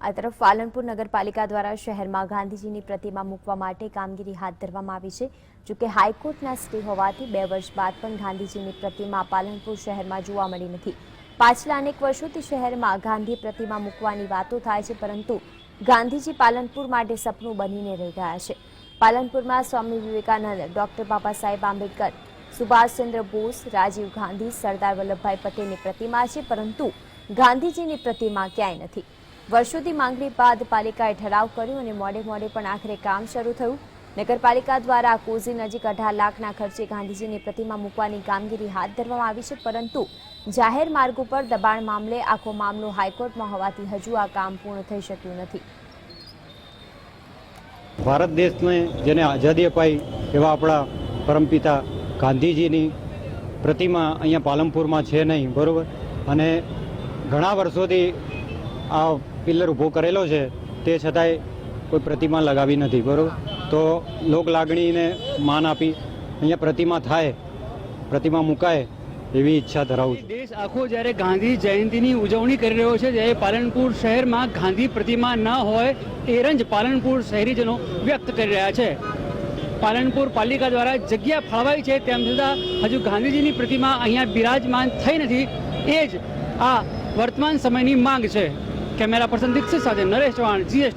આ તરફ પાલનપુર નગરપાલિકા દ્વારા શહેરમાં ગાંધીજીની પ્રતિમા મૂકવા માટે કામગીરી હાથ ધરવામાં આવી છે. જોકે હાઈકોર્ટના સ્ટે હોવાથી બે વર્ષ બાદ પણ ગાંધીજીની પ્રતિમા પાલનપુર શહેરમાં જોવા મળી નથી. પાછલા અનેક વર્ષોથી શહેરમાં ગાંધી પ્રતિમા મૂકવાની વાતો થાય છે, પરંતુ ગાંધીજી પાલનપુર માટે સપનું બનીને રહી ગયા છે. પાલનપુરમાં સ્વામી વિવેકાનંદ, ડોક્ટર બાબા સાહેબ આંબેડકર, સુભાષચંદ્ર બોઝ, રાજીવ ગાંધી, સરદાર વલ્લભભાઈ પટેલની પ્રતિમા છે, પરંતુ ગાંધીજીની પ્રતિમા ક્યાંય નથી. વર્ષોથી માંગણી બાદ પાલિકાએ ઠરાવ કર્યો અને મોડે મોડે પણ આખરે કામ શરૂ થયું. નગરપાલિકા દ્વારા કોઝી નજીક અઢાર લાખના ખર્ચે ગાંધીજીની પ્રતિમા મૂકવાની કામગીરી હાથ ધરવામાં આવી છે, પરંતુ જાહેર માર્ગ ઉપર દબાણ મામલે આખો મામલો હાઈકોર્ટમાં હોવાથી હજુ આ કામ પૂર્ણ થઈ શક્યું નથી. ભારત દેશને જેને આઝાદી અપાઈ એવા આપણા પરમપિતા ગાંધીજીની પ્રતિમા અહીંયા પાલનપુરમાં છે નહીં, બરાબર? અને ઘણા વર્ષોથી આ પિલ્લર ઊભો કરેલો છે, તે છતાંય કોઈ પ્રતિમા લગાવી નથી, બરાબર? તો લોક લાગણીને માન આપી, અહીંયા પ્રતિમા થાય, પ્રતિમા મુકાય એવી ઈચ્છા ધરાવું છું. દેશ આખો જ્યારે ગાંધી જયંતિની ઉજવણી કરી રહ્યો છે, જ્યારે પાલનપુર શહેરમાં ગાંધી પ્રતિમા ન હોય એ રંજ પાલનપુર શહેરીજનો વ્યક્ત કરી રહ્યા છે. પાલનપુર પાલિકા દ્વારા જગ્યા ફાળવાઈ છે, તેમ છતાં હજુ ગાંધીજીની પ્રતિમા અહીંયા બિરાજમાન થઈ નથી, એ જ આ વર્તમાન સમયની માંગ છે. કેમેરા પર્સન દીક્ષિત સાથે નરેશ ચૌહાણ જીએસ